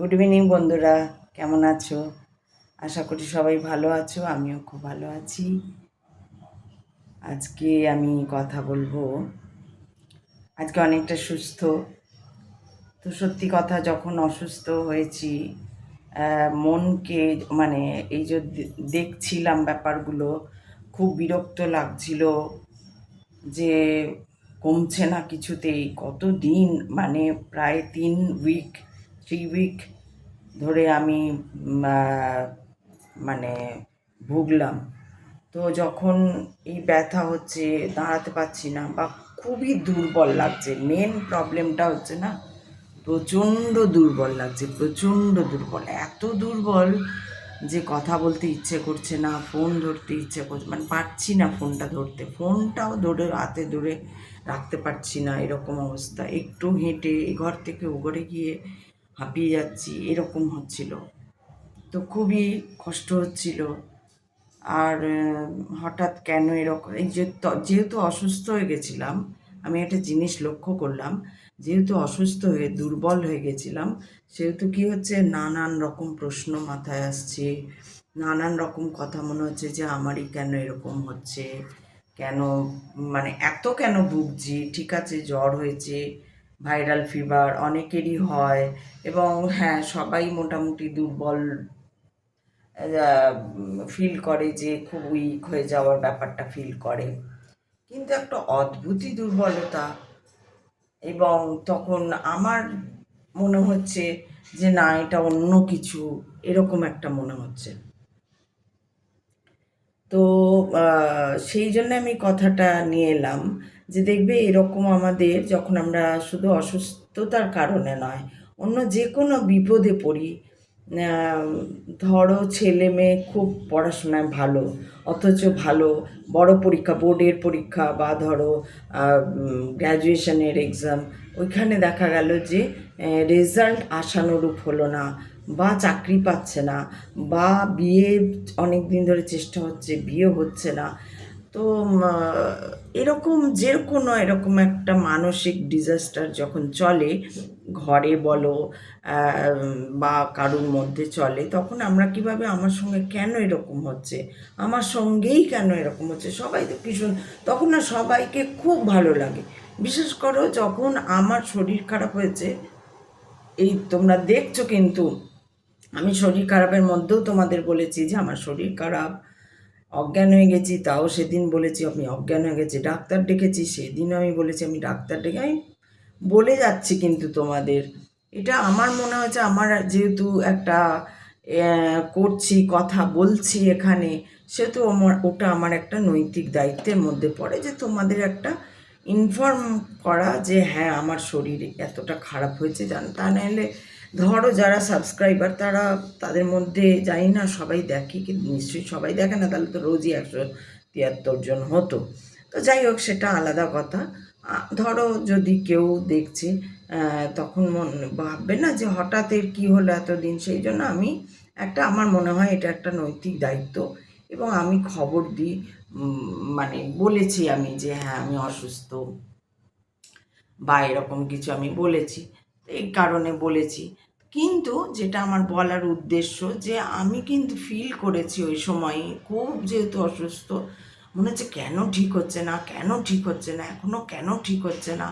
Good evening বন্ধুরা। কেমন আছো? আশা করি সবাই ভালো আছো, আমিও খুব ভালো আছি। আজকে আমি কথা বলব। আজকে অনেকটা সুস্থ। তো সত্যি কথা, যখন অসুস্থ হয়েছি মনকে মানে এই যে দেখছিলাম ব্যাপারগুলো, খুব বিরক্ত লাগছিল যে কমছে না কিছুতেই। কত দিন মানে প্রায় তিন উইক থ্রি উইক ধরে আমি মানে ভুগলাম। তো যখন এই ব্যথা হচ্ছে, দাঁড়াতে পারছি না বা খুবই দুর্বল লাগছে মেন প্রবলেমটা হচ্ছে না, প্রচণ্ড দুর্বল লাগছে, প্রচণ্ড দুর্বল। এত দুর্বল যে কথা বলতে ইচ্ছে করছে না ফোন ধরতে ইচ্ছে করছে মানে পারছি না ফোনটা ধরতে। ফোনটাও ধরে হাতে ধরে রাখতে পারছি না, এরকম অবস্থা। একটু হেঁটে এ ঘর থেকে ও ঘরে গিয়ে হাঁপিয়ে যাচ্ছি, এরকম হচ্ছিল। তো খুবই কষ্ট হচ্ছিল। আর হঠাৎ কেন এরকম এই যে যেহেতু অসুস্থ হয়ে গেছিলাম, আমি একটা জিনিস লক্ষ্য করলাম, যেহেতু অসুস্থ হয়ে, দুর্বল হয়ে গেছিলাম, সেহেতু কি হচ্ছে, নানান রকম প্রশ্ন মাথায় আসছে। নানান রকম কথা মনে হচ্ছে যে, আমারই কেন এরকম হচ্ছে? কেন মানে এত কেন ভুগছি? ঠিক আছে, জ্বর হয়েছে। ভাইরাল ফিভার অনেকেরই হয় এবং হ্যাঁ সবাই মোটামুটি দুর্বল ফিল করে যে খুব উইক হয়ে যাওয়ার ব্যাপারটা ফিল করে। কিন্তু একটা অদ্ভুতই দুর্বলতা এবং তখন আমার মনে হচ্ছে যে না, এটা অন্য কিছু, এরকম একটা মনে হচ্ছে। তো সেই জন্য আমি কথাটা নিয়ে এলাম যে দেখবে এরকম আমাদের যখন আমরা শুধু অসুস্থতার কারণে নয়, অন্য যে কোনো বিপদে পড়ি ধরো ছেলে মেয়ে খুব পড়াশোনায় ভালো, অথচ ভালো, বড় পরীক্ষা, বোর্ডের পরীক্ষা বা ধরো গ্র্যাজুয়েশনের এক্সাম ওইখানে দেখা গেল যে রেজাল্ট আশানুরূপ হলো না বা চাকরি পাচ্ছে না বা বিয়ে অনেক দিন ধরে চেষ্টা হচ্ছে, বিয়ে হচ্ছে না। তো এরকম যে কোনো এরকম একটা মানসিক ডিজাস্টার যখন চলে, ঘরে বলো বা কারুর মধ্যে চলে, তখন আমরা কীভাবে আমার সঙ্গে কেন এরকম হচ্ছে? আমার সঙ্গেই কেন এরকম হচ্ছে? সবাই তো ভীষণ, তখন না সবাইকে খুব ভালো লাগে। বিশেষ করো যখন আমার শরীর খারাপ হয়েছে, এই তোমরা দেখছ কিন্তু, আমি শরীর খারাপের মধ্যেও তোমাদের বলেছি যে আমার শরীর খারাপ। অজ্ঞান হয়ে গেছি, তাও সেদিন বলেছি আমি অজ্ঞান হয়ে গেছি, ডাক্তার ডেকেছি, সেদিনও আমি বলেছি, আমি ডাক্তার ডেকে আমি বলে যাচ্ছি কিন্তু তোমাদের। এটা আমার মনে হয়েছে, আমার যেহেতু একটা করছি, কথা বলছি এখানে, সেহেতু আমার, ওটা আমার একটা নৈতিক দায়িত্বের মধ্যে পড়ে যে তোমাদের একটা ইনফর্ম করা যে হ্যাঁ আমার শরীর এতটা খারাপ হয়েছে, জান তা নাহলে ধরো যারা সাবস্ক্রাইবার তারা তাদের মধ্যে জানি না, সবাই দেখে কিন্তু নিশ্চয়ই সবাই দেখে না, তাহলে তো রোজই একশো তিয়াত্তর জন হতো। তো যাই হোক, সেটা আলাদা কথা। ধরো যদি কেউ দেখছে তখন মন, ভাববে না যে হঠাৎ এর কী হলো এতদিন, সেই জন্য আমি একটা, আমার মনে হয় এটা একটা নৈতিক দায়িত্ব এবং আমি খবর দিই মানে বলেছি আমি যে হ্যাঁ আমি অসুস্থ বা এরকম কিছু আমি বলেছি। এই কারণে বলেছি। কিন্তু যেটা আমার বলার উদ্দেশ্য যে আমি কিন্তু ফিল করেছি ওই সময় খুব যেহেতু অসুস্থ, মনে হচ্ছে কেন ঠিক হচ্ছে না, কেন ঠিক হচ্ছে না এখনও কেন ঠিক হচ্ছে না,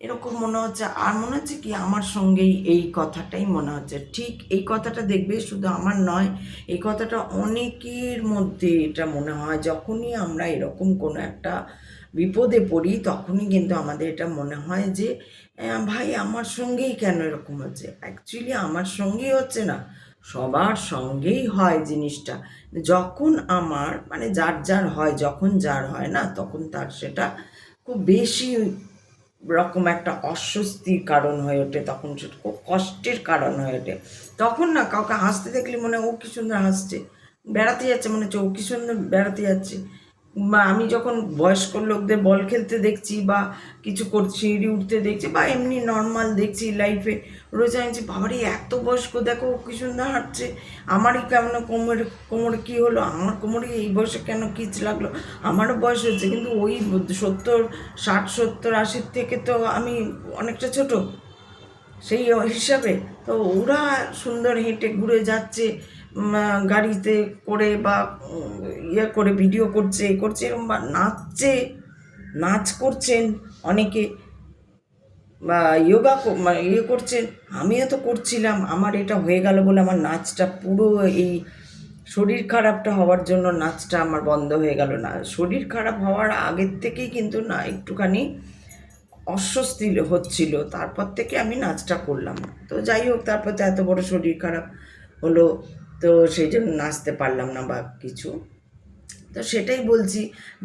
এরকম মনে হচ্ছে। আর মনে হচ্ছে কি আমার সঙ্গেই এই কথাটাই মনে হচ্ছে। ঠিক এই কথাটা দেখবে শুধু আমার নয়, এই কথাটা অনেকের মধ্যে এটা মনে হয়। যখনই আমরা এরকম কোনো একটা বিপদে পড়ি, তখনই কিন্তু আমাদের এটা মনে হয় যে ভাই, আমার সঙ্গেই কেন এরকম হচ্ছে? অ্যাকচুয়ালি আমার সঙ্গেই হচ্ছে না। সবার সঙ্গেই হয় জিনিসটা। যখন আমার মানে যার যার হয়, যখন যার হয় না, তখন তার সেটা খুব বেশি রকম একটা অস্বস্তির কারণ হয়ে ওঠে, তখন সেটা খুব কষ্টের কারণ হয়ে ওঠে। তখন না কাউকে হাসতে দেখলে মনে হয়, ও কি সুন্দর হাসছে। বেড়াতে যাচ্ছে মনে হচ্ছে, ও কি সুন্দর বেড়াতে যাচ্ছে। আমি যখন বয়স্ক লোকদের বল খেলতে দেখছি বা কিছু করছি, সিঁড়ি উঠতে দেখছি বা এমনি নর্মাল দেখছি লাইফে রোজ আমি যে বাবারে, এত বয়স্ক, দেখো কি সুন্দর হাঁটছে। আমারই কেমন কোমরে কোমরে কী হলো? আমার কোমরে এই বয়সে কেন কিচ লাগল? আমারও বয়স হচ্ছে। কিন্তু ওই সত্তর, ষাট, সত্তর, আশির থেকে তো আমি অনেকটা ছোট। সেই হিসাবে তো ওরা সুন্দর হেঁটে ঘুরে যাচ্ছে। গাড়িতে করে বা ইয়ে করে, ভিডিও করছে, এ করছে এরকম বা নাচছে, নাচ করছেন অনেকে, বা যোগা ইয়ে করছেন, আমিও তো করছিলাম, আমার এটা হয়ে গেল বলে আমার নাচটা পুরো এই শরীর খারাপটা হওয়ার জন্য নাচটা আমার বন্ধ হয়ে গেল না। শরীর খারাপ হওয়ার আগের থেকেই কিন্তু না, একটুখানি অস্বস্তি হচ্ছিল, তারপর থেকে আমি নাচটা করলাম। তো যাই হোক, তারপর তো এত বড় শরীর খারাপ হলো। তো সেই জন্য নাচতে পারলাম না বা কিছু। তো সেটাই বলছি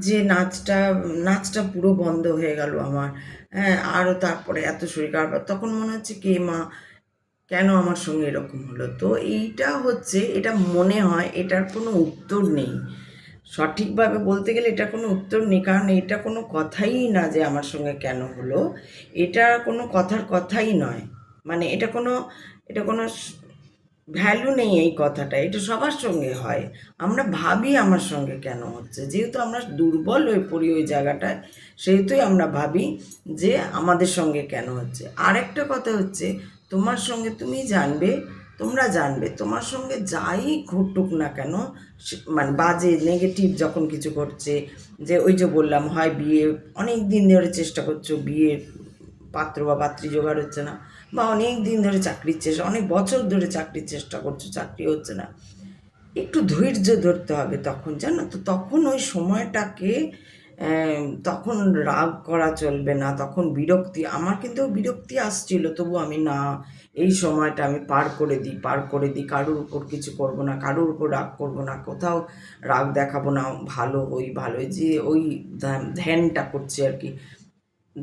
যে নাচটা নাচটা পুরো বন্ধ হয়ে গেল আমার। হ্যাঁ আরও তারপরে এত শরীর খারাপ। তখন মনে হচ্ছে কে মা, কেন আমার সঙ্গে এরকম হলো? তো এইটা হচ্ছে, এটা মনে হয় এটার কোনো উত্তর নেই। সঠিকভাবে বলতে গেলে এটা কোনো উত্তর নেই, কারণ এটা কোনো কথাই না যে আমার সঙ্গে কেন হলো। এটা কোনো কথার কথাই নয়। মানে এটা কোনো এটা কোনো ভ্যালু নেই এই কথাটা, এটা সবার সঙ্গে হয়। আমরা ভাবি আমার সঙ্গে কেন হচ্ছে। যেহেতু আমরা দুর্বল হয়ে পড়ি ওই জায়গাটায়, সেহেতুই আমরা ভাবি যে আমাদের সঙ্গে কেন হচ্ছে। আরেকটা কথা হচ্ছে, তোমার সঙ্গে তুমি জানবে, তোমরা জানবে, তোমার সঙ্গে যাই ঘটুক না কেন মানে বাজে নেগেটিভ যখন কিছু করছে যে ওই যে বললাম, হয় বিয়ে, অনেক দিন ধরে চেষ্টা করছ বিয়ের পাত্র বা পাত্রী জোগাড় হচ্ছে না। বা অনেক দিন ধরে চাকরির চেষ্টা, অনেক বছর ধরে চাকরির চেষ্টা করছ, চাকরি হচ্ছে না। একটু ধৈর্য ধরতে হবে তখন, জানো তো? তখন ওই সময়টাকে তখন রাগ করা চলবে না, তখন বিরক্তি, আমার কিন্তু বিরক্তি আসছিল, তবু আমি না, এই সময়টা আমি পার করে দিই, পার করে দিই, কারোর উপর কিছু করব না, কারোর উপর রাগ করব না, কোথাও রাগ দেখাবো না, ভালো ওই ভালো যে ওই ধ্যান- ধ্যানটা করছি আর কি।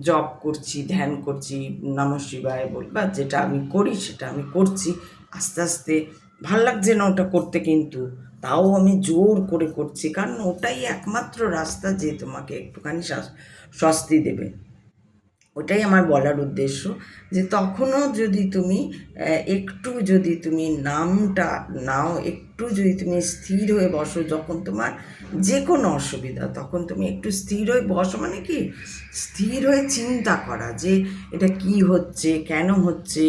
জব করছি, ধ্যান করছি, নম শিবায় বল, বা যেটা আমি করি সেটা আমি করছি, আস্তে আস্তে ভালো লাগছে না ওটা করতে কিন্তু, তাও আমি জোর করে করছি, কারণ ওটাই একমাত্র রাস্তা যে তোমাকে একটুখানি স্বস্তি দেবে। ওটাই আমার বলার উদ্দেশ্য যে তখনও যদি তুমি একটু যদি তুমি নামটা নাও, একটু যদি তুমি স্থির হয়ে বসো, যখন তোমার যে কোনো অসুবিধা, তখন তুমি একটু স্থির হয়ে বসো মানে কি? স্থির হয়ে চিন্তা করা যে এটা কি হচ্ছে, কেন হচ্ছে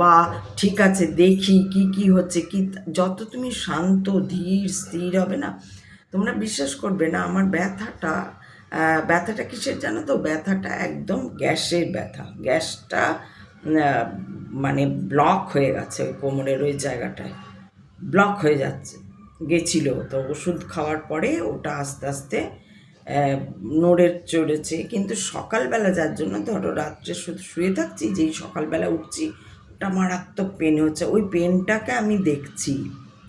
বা ঠিক আছে, দেখি কি কি হচ্ছে, কি যত তুমি শান্ত, ধীর, স্থির হবে না, তোমরা বিশ্বাস করবে না, আমার ব্যথাটা ব্যথাটা কিসের জানো তো? ব্যথাটা একদম গ্যাসের ব্যথা। গ্যাসটা মানে ব্লক হয়ে গেছে ওই কোমরের ওই জায়গাটায়। ব্লক হয়ে যাচ্ছে। গেছিল তো ওষুধ খাওয়ার পরে ওটা আস্তে আস্তে নড়ে চড়েছে। কিন্তু সকালবেলা যার জন্য ধরো রাত্রে শুধু শুয়ে থাকছি, যেই সকালবেলা উঠছি, ওটা মারাত্মক পেন হচ্ছে। ওই পেনটাকে আমি দেখছি।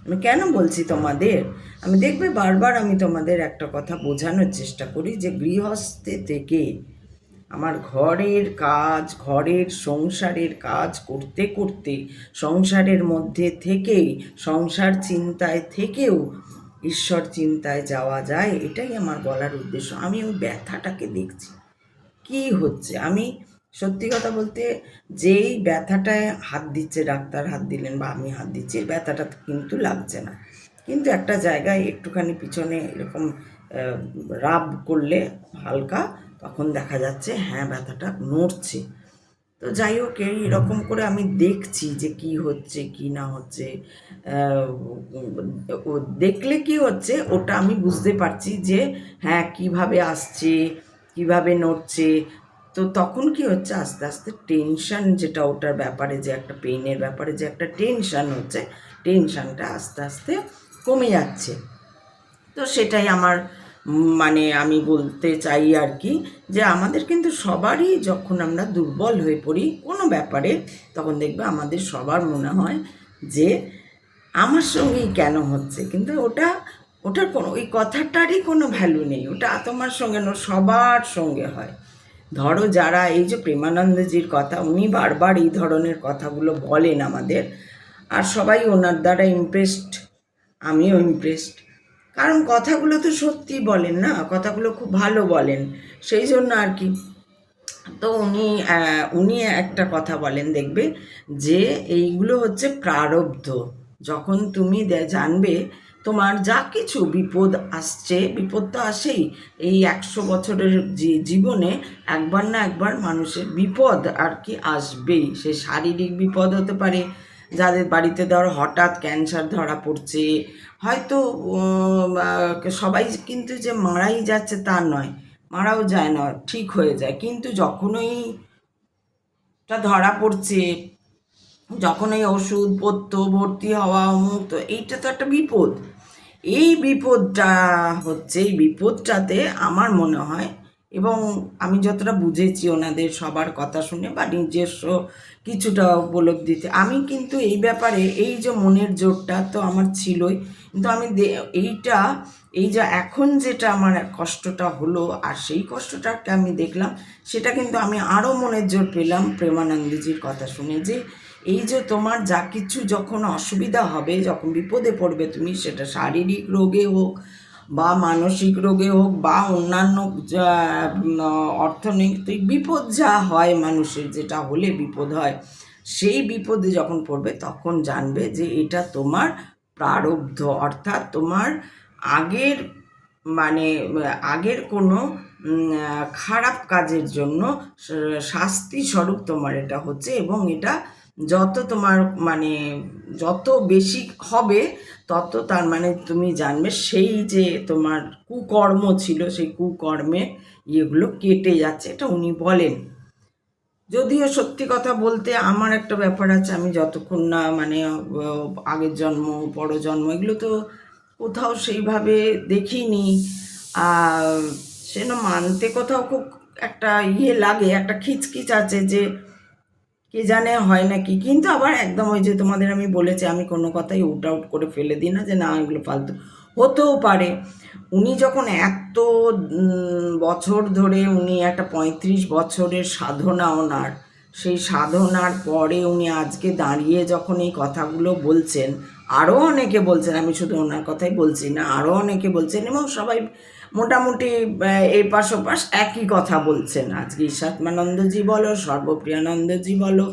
আমি কেন বলছি তোমাদের? আমি দেখবে বারবার আমি তোমাদের একটা কথা বোঝানোর চেষ্টা করি যে গৃহস্থে থেকে আমার ঘরের কাজ, ঘরের সংসারের কাজ করতে করতে, সংসারের মধ্যে থেকেই, সংসার চিন্তায় থেকেও ঈশ্বর চিন্তায় যাওয়া যায়, এটাই আমার বলার উদ্দেশ্য। আমি ওই ব্যথাটাকে দেখছি। কি হচ্ছে? আমি সত্যি কথা বলতে যেই ব্যথাটায় হাত দিচ্ছে, ডাক্তার হাত দিলেন বা আমি হাত দিচ্ছি ব্যথাটা কিন্তু লাগছে না। কিন্তু একটা জায়গায় একটুখানি পিছনে এরকম রাব করলে হালকা, তখন দেখা যাচ্ছে হ্যাঁ ব্যথাটা নড়ছে। তো যাই হোক, এই এরকম করে আমি দেখছি যে কি হচ্ছে, কি না হচ্ছে। ও দেখলে কি হচ্ছে, ওটা আমি বুঝতে পারছি যে হ্যাঁ কীভাবে আসছে, কীভাবে নড়ছে তো তখন কি হচ্ছে? আস্তে আস্তে টেনশন যেটা ওটার ব্যাপারে যে একটা পেইনের ব্যাপারে যে একটা টেনশন হচ্ছে টেনশনটা আস্তে আস্তে কমে যাচ্ছে। তো সেটাই আমার মানে আমি বলতে চাই আর কি যে আমাদের কিন্তু সবারই যখন আমরা দুর্বল হয়ে পড়ি কোনো ব্যাপারে, তখন দেখবে আমাদের সবার মনে হয় যে আমার সঙ্গেই কেন হচ্ছে? কিন্তু ওটা, ওটার কোনো, ওই কথাটারই কোনো ভ্যালু নেই। ওটা তোমার সঙ্গে না সবার সঙ্গে হয়। ধরো যারা এই যে প্রেমানন্দজির কথা, উনি বারবার এই ধরনের কথাগুলো বলেন আমাদের। আর সবাই ওনার দ্বারা ইমপ্রেসড আমিও ইমপ্রেসড কারণ কথাগুলো তো সত্যি বলেন না, কথাগুলো খুব ভালো বলেন। সেই জন্য আর কি। তো উনি উনি একটা কথা বলেন, দেখবে যে এইগুলো হচ্ছে প্রারব্ধ। যখন তুমি জানবে তোমার যা কিছু বিপদ আসছে, বিপদ তো আসেই। এই একশো বছরের যে জীবনে একবার না একবার মানুষের বিপদ আর কি আসবেই। সে শারীরিক বিপদ হতে পারে, যাদের বাড়িতে ধর হঠাৎ ক্যান্সার ধরা পড়ছে। হয়তো সবাই কিন্তু যে মারাই যাচ্ছে তা নয়, মারাও যায় না, ঠিক হয়ে যায়। কিন্তু যখনই টা ধরা পড়ছে যখন এই ওষুধ পত্য ভর্তি হওয়া, অমুক, তো এইটা তো একটা বিপদ। এই বিপদটা হচ্ছে, এই বিপদটাতে আমার মনে হয়, এবং আমি যতটা বুঝেছি ওনাদের সবার কথা শুনে বা নিজস্ব কিছুটা উপলব্ধিতে, আমি কিন্তু এই ব্যাপারে, এই যে মনের জোরটা তো আমার ছিলই, কিন্তু আমি এইটা, এই যে এখন যেটা আমার কষ্টটা হলো, আর সেই কষ্টটাকে আমি দেখলাম, সেটা কিন্তু আমি আরও মনের জোর পেলাম প্রেমানন্দজির কথা শুনে যে এই যে তোমার যা কিছু যখন অসুবিধা হবে, যখন বিপদে পড়বে তুমি, সেটা শারীরিক রোগে হোক বা মানসিক রোগে হোক বা অন্যান্য অর্থনৈতিক বিপদ যা হয় মানুষের, যেটা হলে বিপদ হয়, সেই বিপদে যখন পড়বে, তখন জানবে যে এটা তোমার প্রারব্ধ, অর্থাৎ তোমার আগের মানে আগের কোনো খারাপ কাজের জন্য শাস্তি স্বরূপ তোমার এটা হচ্ছে এবং এটা যত তোমার মানে যত বেশি হবে, তত তার মানে তুমি জানবে সেই যে তোমার কুকর্ম ছিল, সেই কুকর্মে ইয়েগুলো কেটে যাচ্ছে, এটা উনি বলেন। যদিও সত্যি কথা বলতে আমার একটা ব্যাপার আছে, আমি যতক্ষণ না মানে আগের জন্ম, বড় জন্ম, এগুলো তো কোথাও সেইভাবে দেখিনি। আর সেটা মানতে কোথাও খুব একটা ইয়ে লাগে, একটা খিচখিচ আছে যে কে জানে হয় নাকি কিন্তু আবার একদম ওই যে তোমাদের আমি বলেছি, আমি কোনো কথাই উট আউট করে ফেলে দিই না যে না, এগুলো ফালতু। হতেও পারে। উনি যখন এত বছর ধরে উনি একটা পঁয়ত্রিশ বছরের সাধনা ওনার, সেই সাধনার পরে উনি আজকে দাঁড়িয়ে যখন এই কথাগুলো বলছেন আরও অনেকে বলছেন, আমি শুধু ওনার কথাই বলছি না আরও অনেকে বলছেন, এবং সবাই মোটামুটি এই পাশ ওপাশ একই কথা বলছেন। আজকে ঈশাত্মানন্দজি বলো, সর্বপ্রিয়ানন্দজি বলো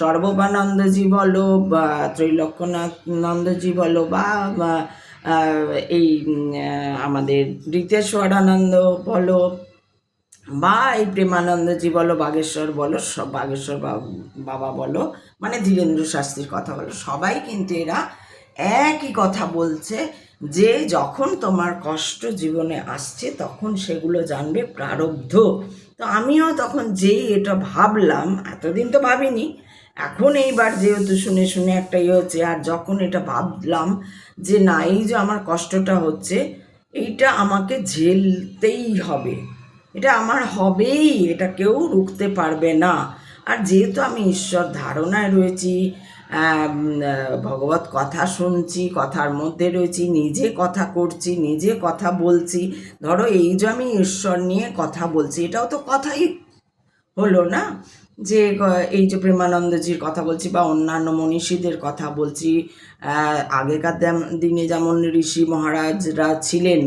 সর্ববানন্দজি বলো, বা ত্রৈলক্যনাথ নন্দজি বলো, বা এই আমাদের ঋতেশ্বরানন্দ বলো, বা এই প্রেমানন্দজি বলো, বাগেশ্বর বলো, সব বাগেশ্বর বাবা বলো মানে ধীরেন্দ্র শাস্ত্রীর কথা বলো, সবাই কিন্তু এরা একই কথা বলছে। যে যখন তোমার কষ্ট জীবনে আসছে, তখন সেগুলো জানবে প্রারব্ধ। তো আমিও তখন যেই এটা ভাবলাম, এতদিন তো ভাবিনি, এখন এইবার যেহেতু শুনে শুনে একটা ইয়ে হচ্ছে, আর যখন এটা ভাবলাম যে না, এই যে আমার কষ্টটা হচ্ছে, এইটা আমাকে ঝেলতেই হবে। এটা আমার হবেই, এটা কেউ রুখতে পারবে না। আর যেহেতু আমি ঈশ্বর ধারণায় রয়েছি ভগবত কথা শুনছি, কথার মধ্যে রয়েছি, নিজে কথা করছি, নিজে কথা বলছি। ধরো এই যে আমি ঈশ্বর নিয়ে কথা বলছি, এটাও তো কথাই হলো না? যে এই যে প্রেমানন্দজির কথা বলছি বা অন্যান্য মনীষীদের কথা বলছি আগেকার দিনে যেমন ঋষি মহারাজরা ছিলেন,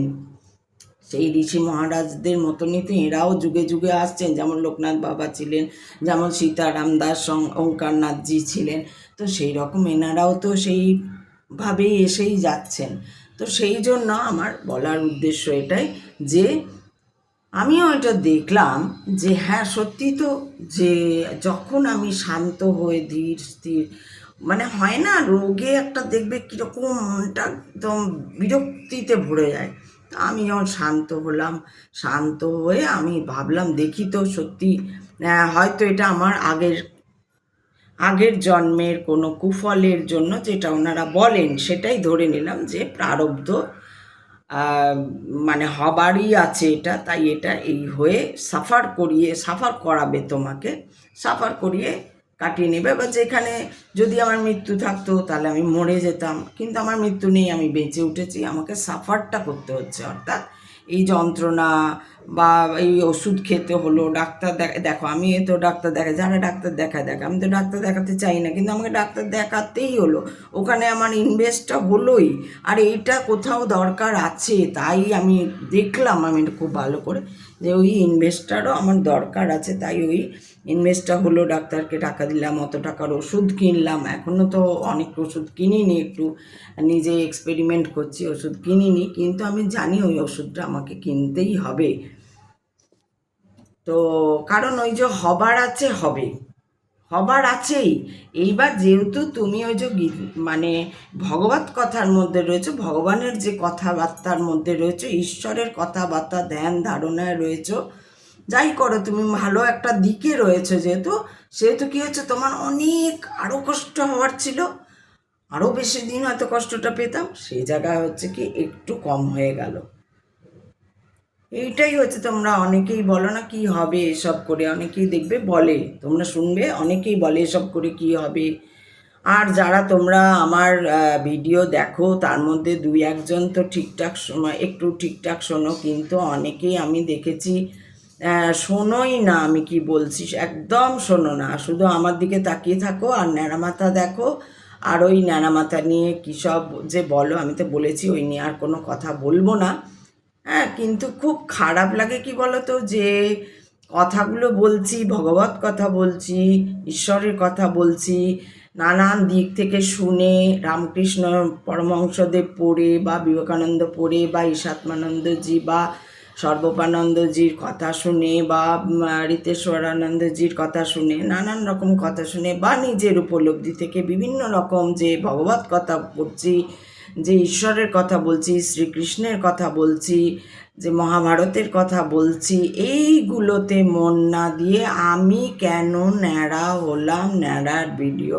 সেই ঋষি মহারাজদের মতনই তো এরাও যুগে যুগে আসছেন। যেমন লোকনাথ বাবা ছিলেন, যেমন সীতারাম দাস ওঙ্কারনাথজি ছিলেন। তো সেই রকম এনারাও তো সেইভাবেই এসেই যাচ্ছেন। তো সেই জন্য আমার বলার উদ্দেশ্য এটাই যে আমিও এটা দেখলাম যে হ্যাঁ সত্যি তো যে যখন আমি শান্ত হয়ে ধীর স্থির মানে হয় না রোগে একটা দেখবে কীরকম মনটা একদম বিরক্তিতে ভরে যায়। তা আমি যখন শান্ত হলাম, শান্ত হয়ে আমি ভাবলাম দেখি তো সত্যি হয়তো এটা আমার আগের আগের জন্মের কোনো কুফলের জন্য যেটা ওনারা বলেন সেটাই ধরে নিলাম যে প্রারব্ধ মানে হবারই আছে এটা, তাই এটা এই হয়ে সাফার করিয়ে, সাফার করাবে তোমাকে, সাফার করিয়ে কাটিয়ে নেবে। বা যেখানে যদি আমার মৃত্যু থাকতো তাহলে আমি মরে যেতাম, কিন্তু আমার মৃত্যু নেই, আমি বেঁচে উঠেছি, আমাকে সাফারটা করতে হচ্ছে, অর্থাৎ এই যন্ত্রণা বা এই ওষুধ খেতে হলো, ডাক্তার দেখা আমি এ তো ডাক্তার দেখা, যারা ডাক্তার দেখায়, দেখা, আমি তো ডাক্তার দেখাতে চাই না, কিন্তু আমাকে ডাক্তার দেখাতেই হলো। ওখানে আমার ইনভেস্টটা হলোই, আর এইটা কোথাও দরকার আছে, তাই আমি দেখলাম, আমি খুব ভালো করে যে ওই ইনভেস্টারও আমার দরকার আছে, তাই ওই ইনভেস্টটা হলো, ডাক্তারকে টাকা দিলাম, অত টাকার ওষুধ কিনলাম। এখনও তো অনেক ওষুধ কিনিনি, একটু নিজে এক্সপেরিমেন্ট করছি, ওষুধ কিনিনি, কিন্তু আমি জানি ওই ওষুধটা আমাকে কিনতেই হবে। তো কারণ ওই যে হবার আছে, হবে। হবার আছেই। এইবার যেহেতু তুমি ওই যে মানে ভগবত কথার মধ্যে রয়েছে, ভগবানের যে কথাবার্তার মধ্যে রয়েছে, ঈশ্বরের কথাবার্তা, ধ্যান, ধারণায় রয়েছে যাই করো, তুমি ভালো একটা দিকে রয়েছে যেহেতু, সেহেতু কী হচ্ছে, তোমার অনেক আরও কষ্ট হওয়ার ছিল। আরও বেশি দিন হয়তো কষ্টটা পেতাম সেই জায়গায় হচ্ছে কি একটু কম হয়ে গেল। এইটাই হচ্ছে, তোমরা অনেকেই বলো না কি হবে এসব করে, অনেকেই দেখবে বলে, তোমরা শুনবে, অনেকেই বলে এসব করে কি হবে। আর যারা তোমরা আমার ভিডিও দেখো, তার মধ্যে দুই একজন তো ঠিকঠাক সময় একটু ঠিকঠাক শোনো, কিন্তু অনেকেই আমি দেখেছি শোনোই না, আমি কি বলছি? একদম শোনো না। শুধু আমার দিকে তাকিয়ে থাকো আর ন্যাড়ামাথা দেখো। আর ওই ন্যাড়ামাথা নিয়ে কী সব যে বলো, আমি তো বলেছি, ওই নিয়ে আর কোনো কথা বলব না। হ্যাঁ কিন্তু খুব খারাপ লাগে কি বলতো? যে কথাগুলো বলছি, ভগবত কথা বলছি, ঈশ্বরের কথা বলছি, নানান দিক থেকে শুনে রামকৃষ্ণ পরমহংসদেব পড়ে বা বিবেকানন্দ পড়ে বা ঈশাত্মানন্দজি বা সর্বপানন্দজির কথা শুনে বা রিতেশ্বরানন্দজির কথা শুনে, নানান রকম কথা শুনে বা নিজের উপলব্ধি থেকে বিভিন্ন রকম যে ভগবত কথা পড়ছি যে ঈশ্বরের কথা বলছি, শ্রীকৃষ্ণের কথা বলছি, যে মহাভারতের কথা বলছি, এইগুলোতে মন না দিয়ে আমি কেন ন্যাড়া হলাম ন্যাড়ার ভিডিও?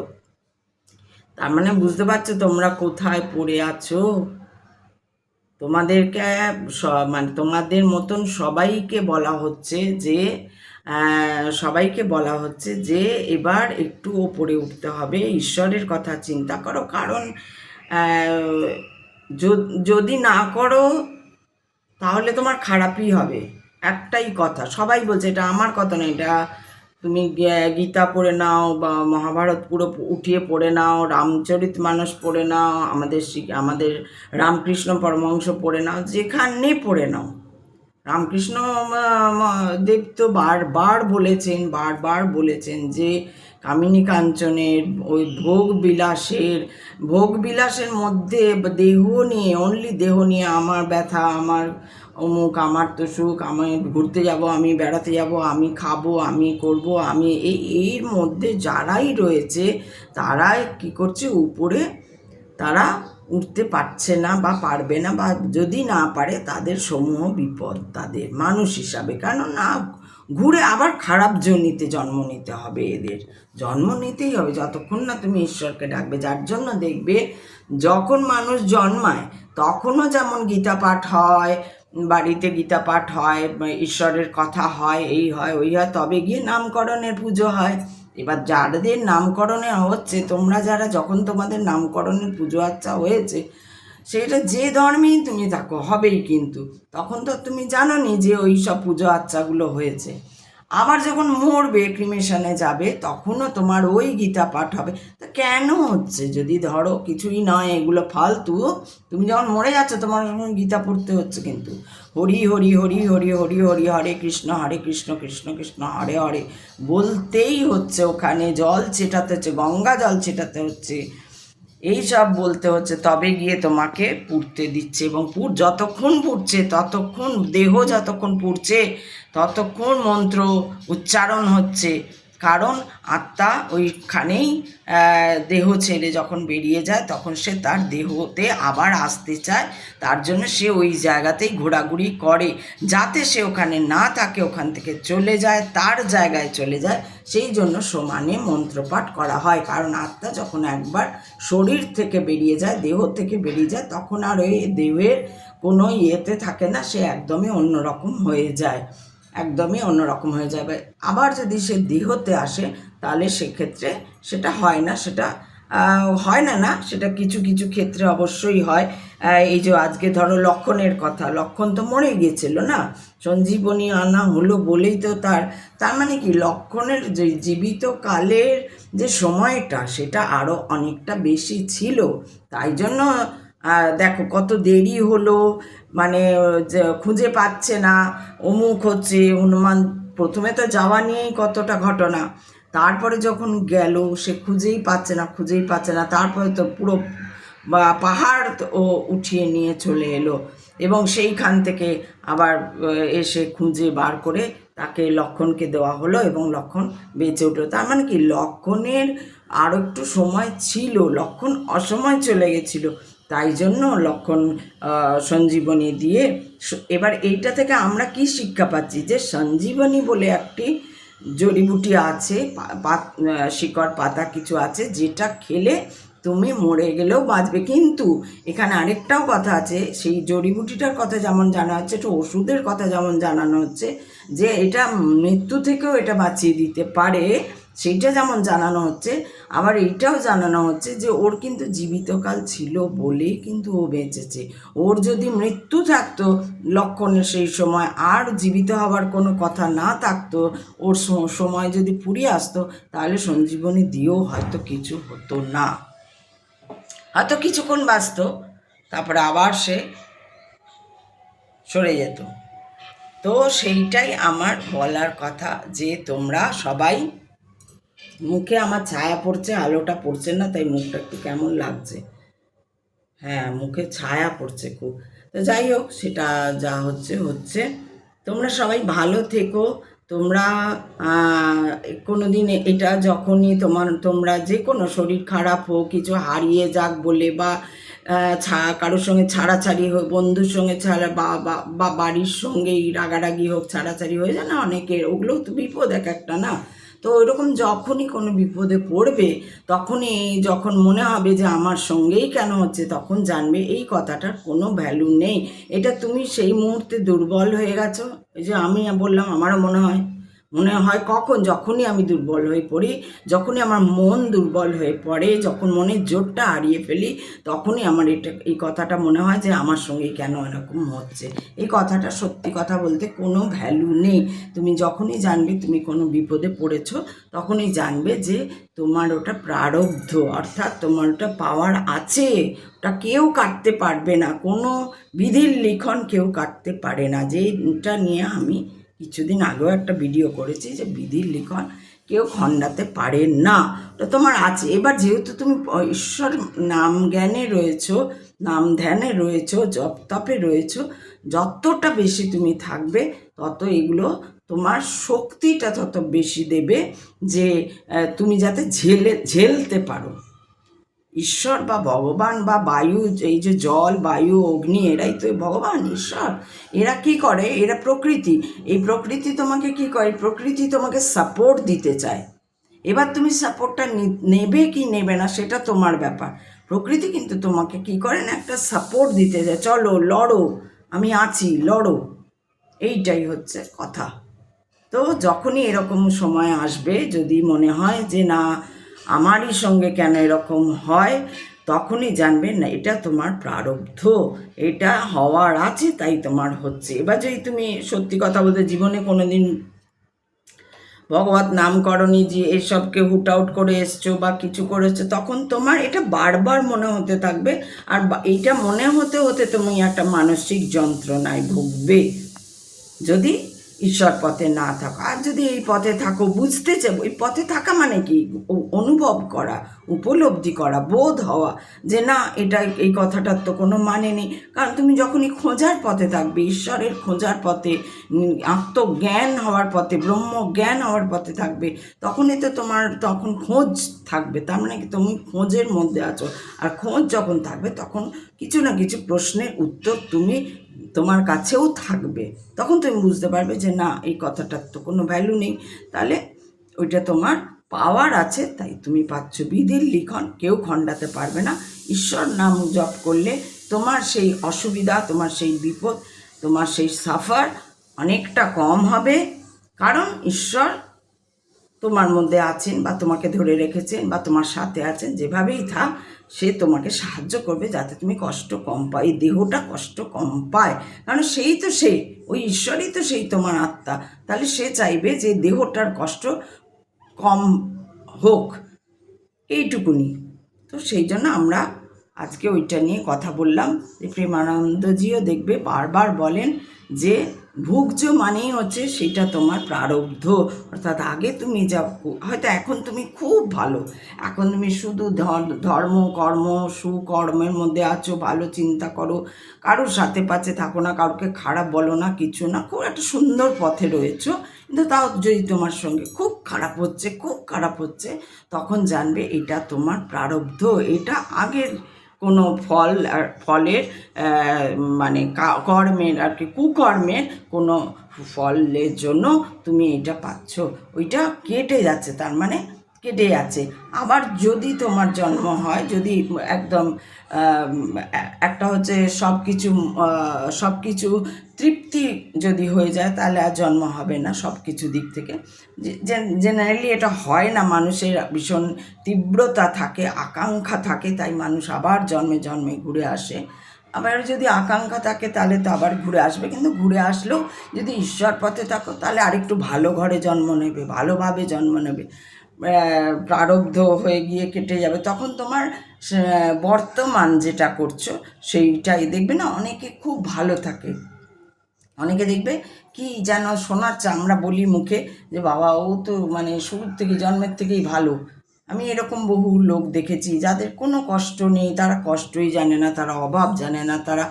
তার মানে বুঝতে পারছ তোমরা কোথায় পড়ে আছো? তোমাদেরকে মানে তোমাদের মতন সবাইকে বলা হচ্ছে যে সবাইকে বলা হচ্ছে যে, এবার একটু ওপরে উঠতে হবে। ঈশ্বরের কথা চিন্তা করো। কারণ যদি না করো, তাহলে তোমার খারাপই হবে। একটাই কথা। সবাই বলছে, এটা আমার কথা না এটা তুমি গীতা পড়ে নাও বা মহাভারত পুরো উঠিয়ে পড়ে নাও, রামচরিত মানস পড়ে নাও, আমাদের আমাদের রামকৃষ্ণ পরমহংস পড়ে নাও, যেখানে পড়ে নাও। রামকৃষ্ণ দেব তো বারবার বলেছেন বারবার বলেছেন যে কামিনী কাঞ্চনের ওই ভোগ বিলাসের ভোগ বিলাসের মধ্যে দেহ নিয়ে অনলি দেহ নিয়ে আমার ব্যথা, আমার অমুক আমার তো সুখ, আমি ঘুরতে যাব, আমি বেড়াতে যাব, আমি খাব, আমি করব, আমি এই, এর মধ্যে যারাই রয়েছে, তারাই কি করছে, উপরে তারা উঠতে পারছে না বা পারবে না বা যদি না পারে, তাদের সমূহ বিপদ, তাদের মানুষ হিসাবে। কেন না ঘুরে আবার খারাপ জনিতে জন্ম নিতে হবে এদের। জন্ম নিতেই হবে, যতক্ষণ না তুমি ঈশ্বরকে ডাকবে, যার জন্য দেখবে যখন মানুষ জন্মায়, তখনও যেমন গীতা পাঠ হয় বাড়িতে গীতা পাঠ হয়, ঈশ্বরের কথা হয়, এই হয়, ওই হয়, তবে গিয়ে নামকরণের পুজো হয়। এবার যাদের নামকরণে হচ্ছে, তোমরা যারা যখন তোমাদের নামকরণের পুজো আচ্ছা হয়েছে, সেটা যে ধর্মেই তুমি থাকো, হবেই কিন্তু। তখন তো তুমি জানো নি যে ওই সব পুজো আচ্ছাগুলো হয়েছে। আবার যখন মরবে ক্রিমেশনে যাবে, তখনও তোমার ওই গীতা পাঠ হবে। তা কেন হচ্ছে? যদি ধরো কিছুই নয়, এগুলো ফালতু, তুমি যখন মরে যাচ্ছ, তোমার যখন গীতা পড়তে হচ্ছে কিন্তু। হরি হরি হরি হরি হরি হরি, হরে কৃষ্ণ হরে কৃষ্ণ কৃষ্ণ কৃষ্ণ, হরে হরে। বলতেই হচ্ছে ওখানে, জল ছেটাতে হচ্ছে, গঙ্গা জল ছেটাতে হচ্ছে। এই সব বলতে হচ্ছে, তবে গিয়ে তোমাকে পুড়তে দিচ্ছে এবং পুর যতক্ষণ পুড়ছে, ততক্ষণ, দেহ যতক্ষণ পুড়ছে ততক্ষণ মন্ত্র উচ্চারণ হচ্ছে। কারণ আত্মা ওইখানেই দেহ ছেড়ে যখন বেরিয়ে যায়, তখন সে তার দেহতে আবার আসতে চায়। তার জন্য সে ওই জায়গাতেই ঘোরাঘুরি করে। যাতে সে ওখানে না থাকে, ওখান থেকে চলে যায়, তার জায়গায় চলে যায়, সেই জন্য সমানে মন্ত্রপাঠ করা হয়। কারণ আত্মা যখন একবার শরীর থেকে বেরিয়ে যায়, দেহ থেকে বেরিয়ে যায়, তখন আর ওই দেহের কোনো ইয়েতে থাকে না, সে একদমই অন্যরকম হয়ে যায়। একদমই অন্যরকম হয়ে যাবে। আবার যদি সে দেহতে আসে, তাহলে সেক্ষেত্রে সেটা হয় না, সেটা হয় না না, সেটা কিছু কিছু ক্ষেত্রে অবশ্যই হয়। এই যে আজকে ধরো লক্ষণের কথা, লক্ষণ তো মরে গিয়েছিল না? সঞ্জীবনী আনা হলো বলেই তো তার তার মানে কি? লক্ষণের যে জীবিত কালের যে সময়টা, সেটা আরও অনেকটা বেশি ছিল। তাই জন্য দেখো কত দেরি হলো মানে খুঁজে পাচ্ছে না। অমুক হচ্ছে, হনুমান প্রথমে তো যাওয়া নিয়েই কতটা ঘটনা। তারপরে যখন গেল, সে খুঁজেই পাচ্ছে না, খুঁজেই পাচ্ছে না। তারপরে তো পুরো, বা, পাহাড় ও উঠিয়ে নিয়ে চলে এলো। এবং সেইখান থেকে আবার এসে খুঁজে বার করে তাকে লক্ষণকে দেওয়া হলো এবং লক্ষণ বেঁচে উঠল। তার মানে কি, লক্ষণের আরও একটু সময় ছিল, লক্ষণ অসময় চলে গেছিল। তাই জন্য লক্ষণ সঞ্জীবনী দিয়ে এবার এইটা থেকে আমরা কি শিক্ষা পাচ্ছি? যে সঞ্জীবনী বলে একটি জড়িবুটি আছে শিকড়, পাতা কিছু আছে, যেটা খেলে তুমি মরে গেলেও বাঁচবে। কিন্তু এখানে আরেকটাও কথা আছে, সেই জড়িবুটিটার কথা যেমন জানা হচ্ছে, একটু ওষুধের কথা যেমন জানানো হচ্ছে, যে এটা মৃত্যু থেকেও এটা বাঁচিয়ে দিতে পারে। সেইটা যেমন জানানো হচ্ছে, আবার এইটাও জানানো হচ্ছে যে ওর কিন্তু জীবিতকাল ছিল বলেই কিন্তু ও বেঁচেছে। ওর যদি মৃত্যু থাকতো লক্ষণের সেই সময় আর জীবিত হওয়ার কোনো কথা না থাকতো, ওর সময় যদি ফুরিয়ে আসতো, তাহলে সঞ্জীবনী দিয়েও হয়তো কিছু হতো না। হয়তো কিছুক্ষণ বাঁচত, তারপরে আবার সে সরে যেত। তো সেইটাই আমার বলার কথা যে তোমরা সবাই মুখে আমার ছায়া পড়ছে, আলোটা পড়ছে না, তাই মুখটা একটু কেমন লাগছে। হ্যাঁ মুখে ছায়া পড়ছে খুব। তো যাই হোক, সেটা যা হচ্ছে হচ্ছে। তোমরা সবাই ভালো থেকো। তোমরা কোনো দিন এটা যখনই তোমার, তোমরা যে কোনো শরীর খারাপ হোক, কিছু হারিয়ে যাক বলে বা ছা, কারোর সঙ্গে ছাড়াছাড়ি হোক বন্ধুর সঙ্গে ছাড়া বা- বা বাড়ির সঙ্গেই রাগারাগি হোক, ছাড়াছাড়ি হয়ে যায় না অনেকের। ওগুলোও তো বিপদ এক একটা, না? তো ওইরকম যখনই কোনো বিপদে পড়বে, তখনই যখন মনে হবে যে আমার সঙ্গেই কেন হচ্ছে, তখন জানবে এই কথাটার কোনো ভ্যালু নেই। এটা তুমি সেই মুহূর্তে দুর্বল হয়ে গেছো? যে আমি বললাম, আমারও মনে হয়। মনে হয় কখন, যখনই আমি দুর্বল হয়ে পড়ি, যখনই আমার মন দুর্বল হয়ে পড়ে, যখন মনের জোরটা হারিয়ে ফেলি, তখনই আমার এটা, এই কথাটা মনে হয় যে আমার সঙ্গে কেন এরকম হচ্ছে। এই কথাটা সত্যি কথা বলতে কোনো ভ্যালু নেই। তুমি যখনই জানবে তুমি কোনো বিপদে পড়েছো, তখনই জানবে যে তোমার ওটা প্রারব্ধ, অর্থাৎ তোমার ওটা পাওয়ার আছে। ওটা কেউ কাটতে পারবে না, কোনো বিধির লিখন কেউ কাটতে পারে না। যেটা নিয়ে আমি কিছুদিন আগেও একটা ভিডিও করেছি যে বিধির লিখন কেউ খণ্ডাতে পারে না। ওটা তোমার আছে। এবার যেহেতু তুমি ঈশ্বর নাম জ্ঞানে রয়েছো, নাম ধ্যানে রয়েছো, জপ তপে রয়েছো, যতটা বেশি তুমি থাকবে, তত এগুলো তোমার শক্তিটা তত বেশি দেবে যে তুমি যাতে ঝেলে, ঝেলতে পারো। ঈশ্বর বা ভগবান বা বায়ু, এই যে জল, বায়ু, অগ্নি, এরাই তো ভগবান, ঈশ্বর। এরা কি করে? এরা প্রকৃতি। এই প্রকৃতি তোমাকে কি করে? প্রকৃতি তোমাকে সাপোর্ট দিতে চায়। এবার তুমি সাপোর্টটা নেবে কি নেবে না সেটা তোমার ব্যাপার। প্রকৃতি কিন্তু তোমাকে কি করে না একটা সাপোর্ট দিতে চায়। চলো, লড়ো, আমি আছি, লড়ো। এইটাই হচ্ছে কথা। তো যখনই এরকম সময় আসবে, যদি মনে হয় যে না আমারই সঙ্গে কেন এরকম হয়? তখনই জানবে, না, এটা তোমার প্রারব্ধ। এটা হওয়ার আছে, তাই তোমার হচ্ছে। এবার যদি তুমি সত্যি কথা বলতে জীবনে কোনো দিন ভগবত নামকরণী যে এসবকে হুট আউট করে এসছো বা কিছু করেছ, তখন তোমার এটা বারবার মনে হতে থাকবে। আর এইটা মনে হতে হতে তুমি একটা মানসিক যন্ত্রণায় ভুগবে। যদি ঈশ্বর পথে না থাকো। আর যদি এই পথে থাকো, বুঝতে চাবো এই পথে থাকা মানে কি? অনুভব করা। উপলব্ধি করা, বোধ হওয়া যে না, এটা এই কথাটার তো কোনো মানে নেই। কারণ তুমি যখনই খোঁজার পথে থাকবে, ঈশ্বরের খোঁজার পথে আত্মজ্ঞান হওয়ার পথে, ব্রহ্মজ্ঞান হওয়ার পথে থাকবে, তখনই তো তোমার, তখন খোঁজ থাকবে। তার মানে কি, তুমি খোঁজের মধ্যে আছো। আর খোঁজ যখন থাকবে, তখন কিছু না কিছু প্রশ্নের উত্তর তুমি তোমার কাছেও থাকবে। তখন তুমি বুঝতে পারবে যে না, এই কথাটার তো কোনো ভ্যালু নেই। তাহলে ওইটা তোমার পাওয়ার আছে, তাই তুমি পাচ্ছ বিধির লিখন। কেউ খণ্ডাতে পারবে না। ঈশ্বর নাম জপ করলে তোমার সেই অসুবিধা, তোমার সেই বিপদ, তোমার সেই সাফার অনেকটা কম হবে। কারণ ঈশ্বর তোমার মধ্যে আছেন বা তোমাকে ধরে রেখেছেন বা তোমার সাথে আছেন, যেভাবেই থাক, সে তোমাকে সাহায্য করবে যাতে তুমি কষ্ট কম পাও এই দেহটা কষ্ট কম পায়। কারণ সেই তো সে, ওই ঈশ্বরই তো সেই তোমার আত্মা। তাহলে সে চাইবে যে দেহটার কষ্ট কম হোক, এইটুকুনি। তো সেই জন্য আমরা আজকে ওইটা নিয়ে কথা বললাম। যে প্রেমানন্দজিও দেখবে, বারবার বলেন যে ভুগছো মানেই হচ্ছে সেটা তোমার প্রারব্ধ। অর্থাৎ আগে তুমি যা হয়তো এখন তুমি খুব ভালো। এখন তুমি শুধু ধর- ধর্ম, কর্ম, সুকর্মের মধ্যে আছো, ভালো চিন্তা করো। কারোর সাথে পাচ্ছে থাকো না, কাউকে খারাপ বলো না, কিছু না। খুব একটা সুন্দর পথে রয়েছো। কিন্তু তাও যদি তোমার সঙ্গে খুব খারাপ হচ্ছে, খুব খারাপ হচ্ছে, তখন জানবে এটা তোমার প্রারব্ধ। এটা আগের কোনো ফল আর ফলের মানে কর্মের আর কি কুকর্মের কোনো ফলের জন্য তুমি এটা পাচ্ছ। ওইটা কেটে যাচ্ছে, তার মানে কেটে আছে। আবার যদি তোমার জন্ম হয়, যদি একদম একটা হচ্ছে সব কিছু সব কিছু তৃপ্তি যদি হয়ে যায়, তাহলে আর জন্ম হবে না সব কিছু দিক থেকে। জেনারেলি এটা হয় না, মানুষের ভীষণ তীব্রতা থাকে, আকাঙ্ক্ষা থাকে, তাই মানুষ আবার জন্মে জন্মে ঘুরে আসে। আবার যদি আকাঙ্ক্ষা থাকে, তাহলে তো আবার ঘুরে আসবে। কিন্তু ঘুরে আসলেও যদি ঈশ্বর পথে থাকো, তাহলে আরেকটু ভালো ঘরে জন্ম নেবে, ভালোভাবে জন্ম নেবে। প্রারব্ধ হয়ে গিয়ে কেটে যাবে। তখন তোমার বর্তমান যেটা করছ, সেইটাই দেখবে না, অনেকে খুব ভালো থাকে। অনেকে দেখবে কি যেন শোনার আমরা বলি মুখে যে, বাবা, ও তো মানে শুরুর থেকে, জন্মের থেকেই ভালো। আমি এরকম বহু লোক দেখেছি, যাদের কোনো কষ্ট নেই, তারা কষ্টই জানে না, তারা অভাব জানে না, তারা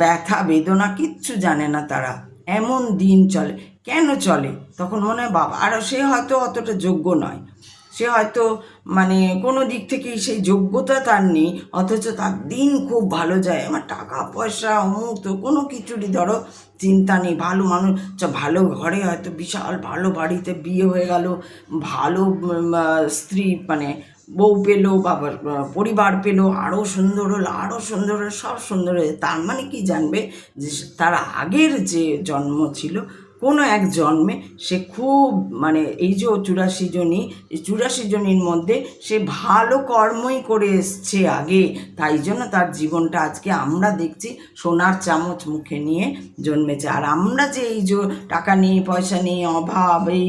ব্যথা, বেদনা, কিচ্ছু জানে না তারা। এমন দিন চলে। কেন চলে? তখন মনে হয়, বাবা, আর সে হয়তো অতটা যোগ্য নয়। সে হয়তো মানে কোনো দিক থেকেই সেই যোগ্যতা তার নেই, অথচ তার দিন খুব ভালো যায়। আমার টাকা পয়সা অমুক তো কোনো কিছুরই ধরো চিন্তা নেই। ভালো মানুষ ভালো ঘরে হয়তো বিশাল ভালো বাড়িতে বিয়ে হয়ে গেল, ভালো স্ত্রী মানে বউ পেল বা পরিবার পেল আরও সুন্দর হলো আরও সুন্দর হলো, সব সুন্দর হয়ে তার মানে কি জানবে যে তার আগের যে জন্ম ছিল কোনো এক জন্মে সে খুব মানে এই যে চুরাশি জনই চুরাশি জনের মধ্যে সে ভালো কর্মই করে এসছে আগে। তাই জন্য তার জীবনটা আজকে আমরা দেখছি সোনার চামচ মুখে নিয়ে জন্মেছে। আর আমরা যে এই যে টাকা নেই, পয়সা নেই, অভাব, এই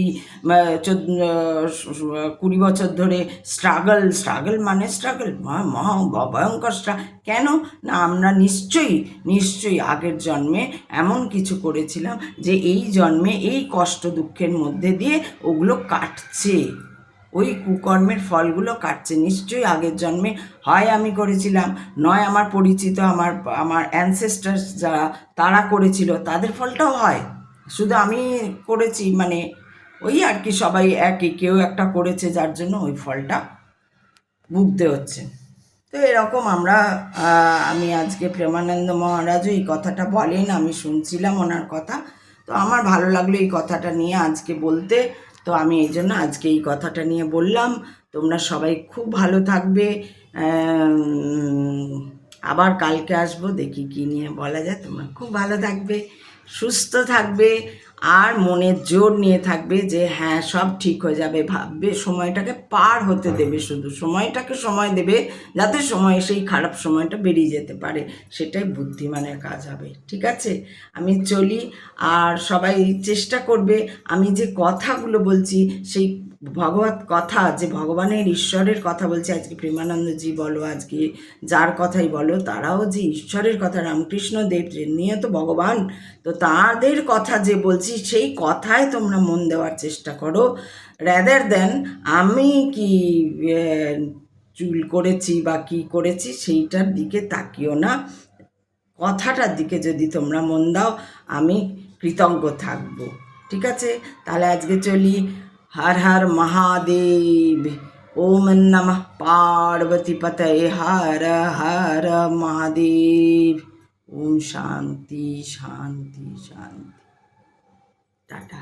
কুড়ি বছর ধরে স্ট্রাগল স্ট্রাগল মানে স্ট্রাগল মহা ভয়ঙ্কর স্ট্রা কেন? না, আমরা নিশ্চয়ই নিশ্চয়ই আগের জন্মে এমন কিছু করেছিলাম যে এই জন্মে এই কষ্ট দুঃখের মধ্যে দিয়ে ওগুলো কাটছে। ওই কুকর্মের ফলগুলো কাটছে। নিশ্চয়ই আগের জন্মে হয় আমি করেছিলাম, নয় আমার পরিচিত, আমার আমার অ্যানসেস্টার্স যারা, তারা করেছিল, তাদের ফলটাও হয়। শুধু আমি করেছি মানে ওই আর কি সবাই একই, কেউ একটা করেছে যার জন্য ওই ফলটা ভুগতে হচ্ছে। তো এরকম আমরা আমি আজকে প্রেমানন্দ মহারাজও এই কথাটা বলেন, আমি শুনছিলাম ওনার কথা। তো আমার ভালো লাগল এই কথাটা নিয়ে আজকে বলতে। তো আমি এই জন্য আজকে এই কথাটা নিয়ে বললাম। তোমরা সবাই খুব ভালো থাকবে। আবার কালকে আসব, দেখি কি নিয়ে বলা যায়। তোমরা খুব ভালো থাকবে, সুস্থ থাকবে। আর মনে জোর নিয়ে থাকবে যে হ্যাঁ সব ঠিক হয়ে যাবে। ভাববে সময়টাকে পার হতে দেবে শুধু। সময়টাকে সময় দেবে যাতে সময় সেই খারাপ সময়টা বেরিয়ে যেতে পারে। সেটাই বুদ্ধিমানের কাজ হবে। ঠিক আছে? আমি চলি। আর সবাই চেষ্টা করবে। আমি যে কথাগুলো বলছি সেই ভগবত কথা, যে ভগবানের ঈশ্বরের কথা বলছে, আজকে প্রেমানন্দজি বলো, আজকে যার কথাই বলো, তারাও যে ঈশ্বরের কথা, রামকৃষ্ণ দেব নিয়ে তো ভগবান, তো তাদের কথা যে বলছি, সেই কথায় তোমরা মন দেওয়ার চেষ্টা করো। র্যাদার দেন আমি কি চুল করেছি বা কি করেছি, সেইটার দিকে তাকিও না। কথাটার দিকে যদি তোমরা মন দাও, আমি কৃতজ্ঞ থাকব। ঠিক আছে? তাহলে আজকে চলি। হর হর মহাদেব ওম নমঃ পার্বতী পতয়ে হর হর মহাদেব ওম শান্তি শান্তি শান্তি টাটা